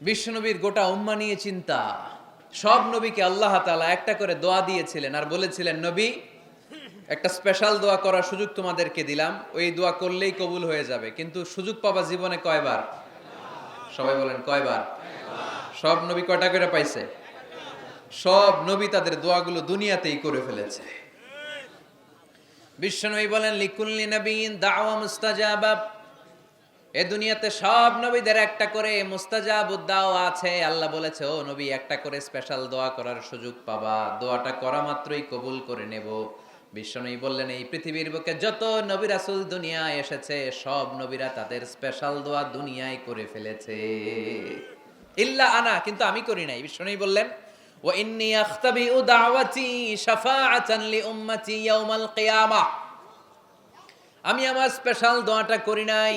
বিশ্বনবীর গোটা উম্মা নিয়ে চিন্তা। সব নবীকে আল্লাহ তাআলা একটা করে দোয়া দিয়েছিলেন আর বলেছিলেন, নবী, একটা স্পেশাল দোয়া করার সুযোগ তোমাদেরকে দিলাম। ওই দোয়া করলেই কবুল হয়ে যাবে। কিন্তু সুযোগ পাবা জীবনে কয়বার? সবাই বলেন, কয়বার? সব নবী কয়টা করে পাইছে? সব নবী তাদের দোয়াগুলো দুনিয়াতেই করে ফেলেছে। বিশ্বনবী বলেন, লিকুল্লি নবীন দাওয়া মুস্তাজাবা। এ দুনিয়াতে সব নবীদের একটা করে মুস্তাজাব উদ্দাও আছে। আল্লাহ বলেছে, ও নবী, একটা করে স্পেশাল দোয়া করার সুযোগ পাবা। দোয়াটা করা মাত্রই কবুল করে নেব। বিশ্বনবী বললেন, এই পৃথিবীর বুকে যত নবী রাসূল দুনিয়ায় এসেছে, সব নবীরা তাদের স্পেশাল দোয়া দুনিয়ায় করে ফেলেছে। ইল্লা আনা, কিন্তু আমি করি নাই। বিশ্বনবী বললেন, ওয়া ইন্নী আখতাবিউ দাওয়াতি শাফাআতান লি উম্মতি ইয়াউমাল কিয়ামাহ আমি আমার স্পেশাল দোয়াটা করি নাই।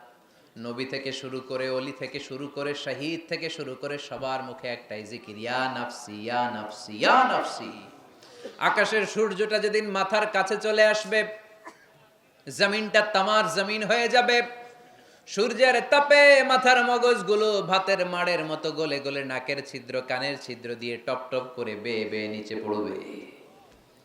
নবী থেকে শুরু করে অলি থেকে শুরু করে শাহিদ থেকে শুরু করে সবার মুখে একটাই জিকির নাফসি, ইয়া নাফসি ইয়া নাফসি। আকাশের সূর্যটা যেদিন মাথার কাছে চলে আসবে, জমিনটা তামার জমিন হয়ে যাবে। সূর্যের তাপে মাথার মগজগুলো ভাতের মাড়ের মতো গলে গলে নাকের ছিদ্র, কানের ছিদ্র দিয়ে টপ টপ করে বেয়ে বেয়ে নিচে পড়বে।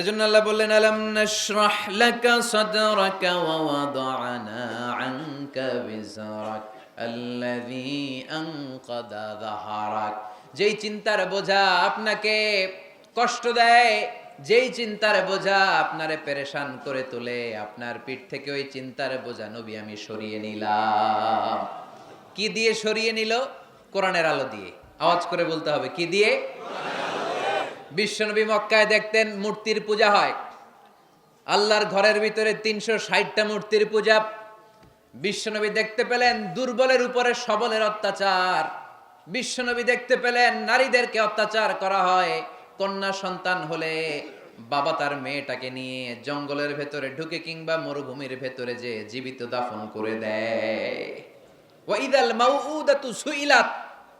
এজন্য আল্লাহ বললেন, আলাম নাশরাহ লাকা সাদরাকা ওয়া ওয়াদানা আনকা আল্লাযী আনকাদা যাহারাক। যেই চিন্তার বোঝা আপনাকে কষ্ট দেয়, যেই চিন্তার বোঝা আপনারে পেরেশান করে তোলে, আপনার পিঠ থেকে ওই চিন্তার বোঝা নবী আমি সরিয়ে নিলাম। কি দিয়ে সরিয়ে নিল? কোরআনের আলো দিয়ে। আওয়াজ করে বলতে হবে, কি দিয়ে? বিশ্বনবী মক্কায় দেখতেন মূর্তির পূজা হয়। আল্লাহর ঘরের ভিতরে তিনশো ষাটটা মূর্তির পূজা। বিশ্বনবী দেখতে পেলেন দুর্বলের উপরে সবলের অত্যাচার। বিশ্বনবী দেখতে পেলেন নারীদেরকে অত্যাচার করা হয়। কন্যা সন্তান হলে বাবা তার মেয়েটাকে নিয়ে জঙ্গলের ভেতরে ঢুকে কিংবা মরুভূমির ভেতরে যে জীবিত দাফন করে দেয়। ওয়াইদাল মাউউদাতু সুইলাত।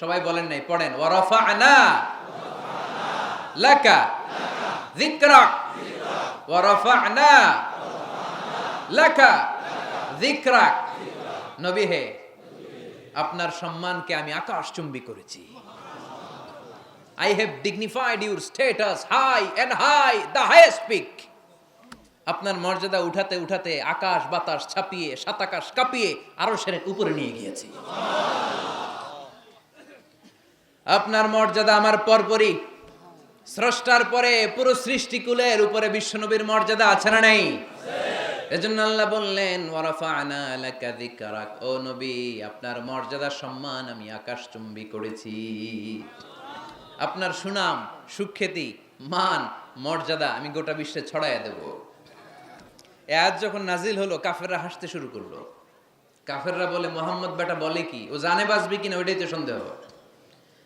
সবাই বলেন নাই পড়েন। ওয়ারফা'না লাকা যিকরাক ওয়ারফা'না লাকা যিকরাক নবী হে আপনার সম্মানকে আমি আকাশচুম্বী করেছি। I have dignified your status high and high, the highest peak. আপনার মর্যাদা উঠাতে উঠাতে আকাশ বাতাস ছাপিয়ে সাত আকাশ কাঁপিয়ে আরও সেরে উপরে নিয়ে গিয়েছি। আপনার মর্যাদা আমার পরপরই। স্রষ্টার পরে পুরো সৃষ্টিকুলের উপরে বিশ্বনবীর মর্যাদা আছে না নেই? এজন্য আল্লাহ বললেন, ওয়ারাফা'না লাকা যিকরাক। ও নবী, আপনার মর্যাদা সম্মান আমি আকাশচুম্বী করেছি। আপনার সুনাম, সুখ্যাতি, মান, মর্যাদা আমি গোটা বিশ্বে ছড়াইয়া দেব। আজ যখন নাজিল হলো, কাফেররা হাসতে শুরু করল। কাফেররা বলে, মোহাম্মদ বেটা বলে কি? ও জানে বাঁচবি কিনা, ওইটাই তো সন্দেহ।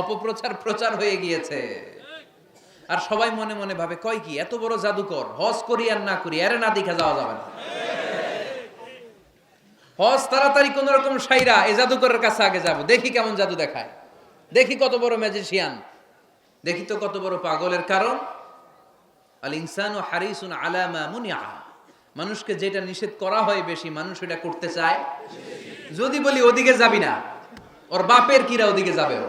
অপপ্রচার প্রচার হয়ে গিয়েছে। আর সবাই মনে মনে ভাবে, কয় কি, এত বড় জাদুকর, হজ করি আর না করি, এর না দেখা যাওয়া যাবে না। হজ তাড়াতাড়ি কোন রকম সাইরা এই জাদুকরের কাছে আগে যাব, দেখি কেমন জাদু দেখায়। দেখি কত বড় ম্যাজিশিয়ান দেখি তো কত বড় পাগলের কারণ। আল ইনসান ও হারিসুন আলামা মুনিয়া, মানুষকে যেটা নিষেধ করা হয় বেশি, মানুষ এটা করতে চায়। যদি বলি, ওদিকে যাবি না, ওর বাপের কিরা ওদিকে যাবে ও।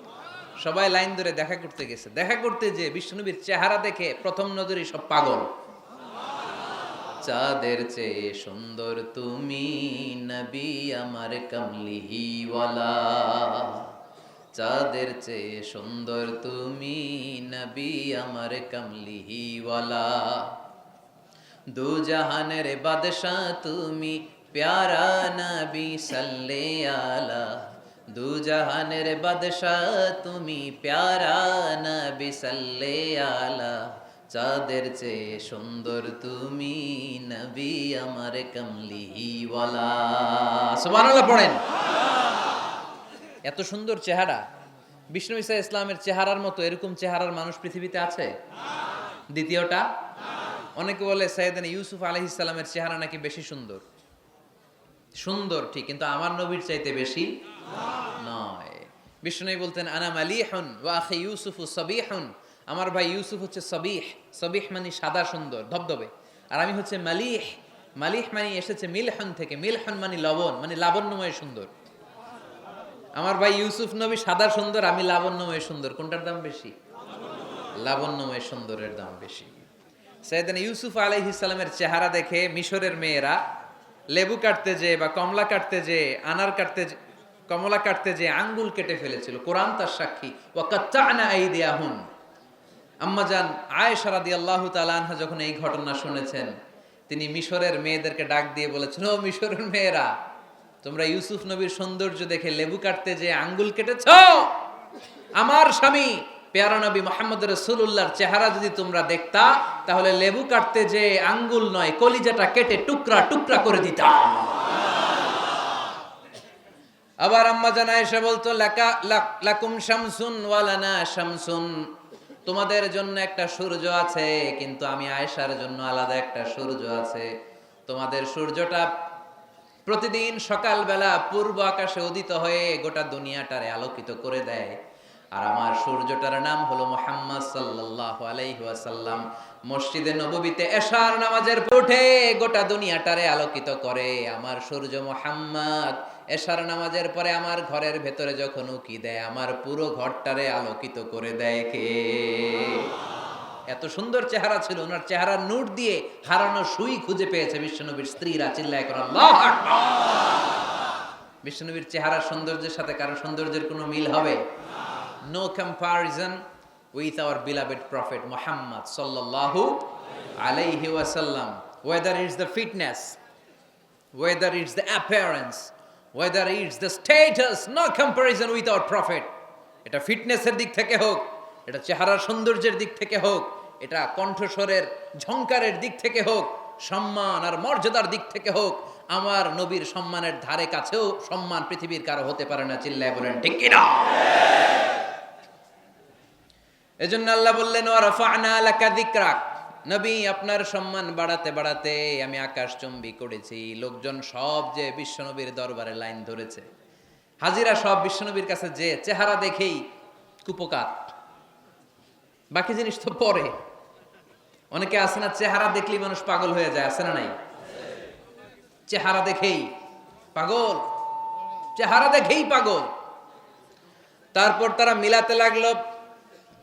সবাই লাইন ধরে দেখা করতে গেছে। দেখা করতে যে বিষ্ণুবীর চেহারা দেখে প্রথম নজরে সব পাগল। চাঁদের চেয়ে সুন্দর তুমি নবী আমার কমলিহিওয়ালা। চাঁদের চেয়ে সুন্দর তুমি নবী আমার কমলিহিওয়ালা। দু জাহানের বাদশাহ তুমি, প্যারা নবী সাল্লে আলা। দু জাহানের বাদশাহ, তুমি প্যারা নবী সাল্লে আলা। চাঁদের চেয়ে সুন্দর তুমি নবী আমার কমলিওয়ালা। সুবহানাল্লাহ পড়েন। এত সুন্দর চেহারা। বিষ্ণু ইসা ইসলামের চেহারার মতো এরকম চেহারার মানুষ পৃথিবীতে আছে? দ্বিতীয়টা, অনেকে বলে সৈয়দান ইউসুফ আলহ ইসলামের চেহারা নাকি বেশি সুন্দর? সুন্দর, ঠিক, কিন্তু আমার নবীর চাইতে বেশি নয়। বিষ্ণু বলতেন, আনা মালিহন ওয়া আখি ইউসুফ সবিহন। আমার ভাই ইউসুফ হচ্ছে সবিহ। সবিহ মানে সাদা সুন্দর, ধবধবে। আর আমি হচ্ছে মালিহ। মালিহ মানে এসেছে মিলহন থেকে। মিলহন মানে লবণ মানে লাবণ্যময় সুন্দর। আমার ভাই ইউসুফ নবী সাদা সুন্দর, আমি লাবণ্যময় সুন্দর। কোনটার দাম বেশি? লাবণ্যময় সুন্দরের দাম বেশি। সৈয়দান ইউসুফ আলাইহিসালামের চেহারা দেখে মিশরের মেয়েরা লেবু কাটতে যে বা কমলা কাটতে যে, আনার কাটতে কমলা কাটতে যে আঙ্গুল কেটে ফেলেছিল। কোরআন তার সাক্ষী। ওয়া কাত্তানা আইদিয়াহুন। আম্মাজান আয়েশা রাদিয়াল্লাহু তাআলা আনহা যখন এই ঘটনা শুনেছেন, তিনি মিশরের মেয়েদেরকে ডাক দিয়ে বলেছেন, ও মিশরের মেয়েরা, তোমরা ইউসুফ নবীর সৌন্দর্য দেখে লেবু কাটতে যে আঙ্গুল কেটেছ? আমার স্বামী পেয়ারা নবী মোহাম্মদ রসুল্লাহর চেহারা যদি তোমরা দেখতা, তাহলে লেবু কাটতে যে আঙ্গুল নয়, কলিজাটা কেটে টুকরা টুকরা করে দিতা। আবার আম্মা জানা এসে বলতো, লাকা লাকুম শামসুন ওয়ালানা শামসুন। তোমাদের জন্য একটা সূর্য আছে, কিন্তু আমি আয়েশার জন্য আলাদা একটা সূর্য আছে। তোমাদের সূর্যটা প্রতিদিন সকালবেলা পূর্ব আকাশে উদিত হয়ে গোটা দুনিয়াটারে আলোকিত করে দেয়। আর আমার সূর্যটার নাম হলো মোহাম্মদ সাল্লাল্লাহু আলাইহি ওয়াসাল্লাম। মসজিদে নববীতে এশার নামাজের উঠে গোটা দুনিয়াটারে আলোকিত করে আমার সূর্য মোহাম্মদ। এশার নামাজের পরে আমার ঘরের ভেতরে যখন উকি দেয়, আমার পুরো ঘরটারে আলোকিত করে দেয় কে? এত সুন্দর চেহারা ছিল, ওনার চেহারার নূর দিয়ে হারানো সুই খুঁজে পেয়েছে বিশ্বনবীর স্ত্রীরা, চিল্লায় করে আল্লাহু আকবার! বিশ্বনবীর চেহারার সৌন্দর্যের সাথে কারও সৌন্দর্যের কোনো মিল হবে? No comparison with our beloved prophet Muhammad সাল্লাল্লাহু আলাইহি ওয়াসাল্লাম whether it's the fitness whether it's the appearance, whether it's the status, no comparison with our prophet. এটা ফিটনেসের দিক থেকে হোক এটা চেহারার সৌন্দর্যের দিক থেকে হোক এটা কণ্ঠস্বরের ঝংকারের দিক থেকে হোক সম্মান আর মর্যাদার দিক থেকে হোক আমার নবীর সম্মানের ধারে কাছেও সম্মান পৃথিবীর কারও হতে পারে না চিল্লায় বলেন ঠিক কিনা এজন্য আল্লাহ বললেন ওয়ারাফা'না লাকা যিকরাক। নবী, আপনার সম্মান বাড়াতে বাড়াতে আমি আকাশ চম্বি করেছি। লোকজন সব যে বিশ্বনবীর দরবারে লাইন ধরেছে, হাজিরা সব বিশ্বনবীর কাছে যে চেহারা দেখেই কুপকাত বাকি জিনিস তো পরে। অনেকে আছে না, চেহারা দেখলেই মানুষ পাগল হয়ে যায়, আছে না নাই? চেহারা দেখেই পাগল। চেহারা দেখেই পাগল। তারপর তারা মিলাতে লাগল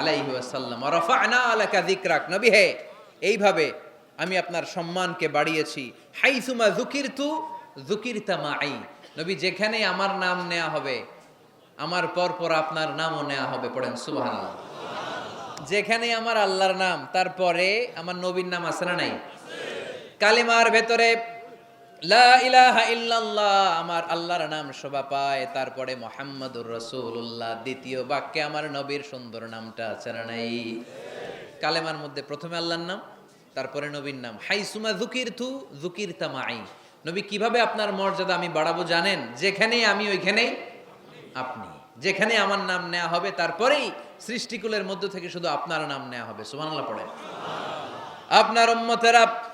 আলাইহি হে, এইভাবে আমি আপনার সম্মানকে বাড়িয়েছি। হাইসুমা যুকিরতু, যুকিরতা মাই। নবী, যেখানে আমার নাম নেওয়া হবে, আমার পর পর আপনার নামও নেওয়া হবে, পড়েন সুবহানাল্লাহ। যেখানে আমার আল্লাহর নাম, তারপরে আমার নবীর নাম আছে না নাই? কালিমার ভেতরে, লা আমার আল্লাহর নাম শোভা পায়। তারপরে, মোহাম্মদুর রসুল্লাহ দ্বিতীয় বাক্যে আমার নবীর সুন্দর নামটা আছে নাই? কালেমার মধ্যে প্রথমে আল্লাহর নাম, তারপরে নবীর নাম। হাইসুমা জুকির থু জুকির তামাই নবী কীভাবে আপনার মর্যাদা আমি বাড়াবো জানেন? যেখানে আমি, ওইখানেই আপনি। যেখানে আমার নাম নেওয়া হবে, তারপরেই সৃষ্টিকুলের মধ্য থেকে শুধু আপনার নাম নেওয়া হবে। সুবহানাল্লাহ পড়ে আপনার উম্মতেরা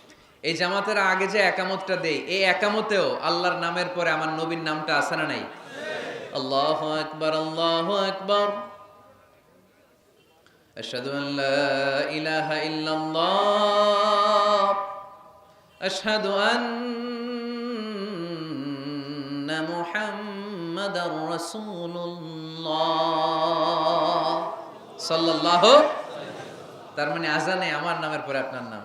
এই জামাতের আগে যে একামতটা দেই এই একামতেও আল্লাহর নামের পরে আমার নবীর নামটা আছে না নাই আল্লাহ আকবার আল্লাহ আকবার أشهد أن لا إله إلا الله أشهد أن محمدا رسول الله صلى الله তার মানে আজানে আমার নামের পরে আপনার নাম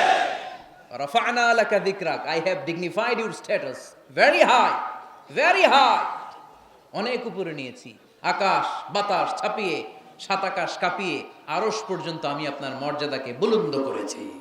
রফানা আলাকা যিকরাক I have dignified your status very high very high অনেক উপরে নিয়েছি। আকাশ, বাতাস ছাপিয়ে, সাত আকাশ কাঁপিয়ে আরস পর্যন্ত আমি আপনার মর্যাদাকে বুলন্দ করেছি।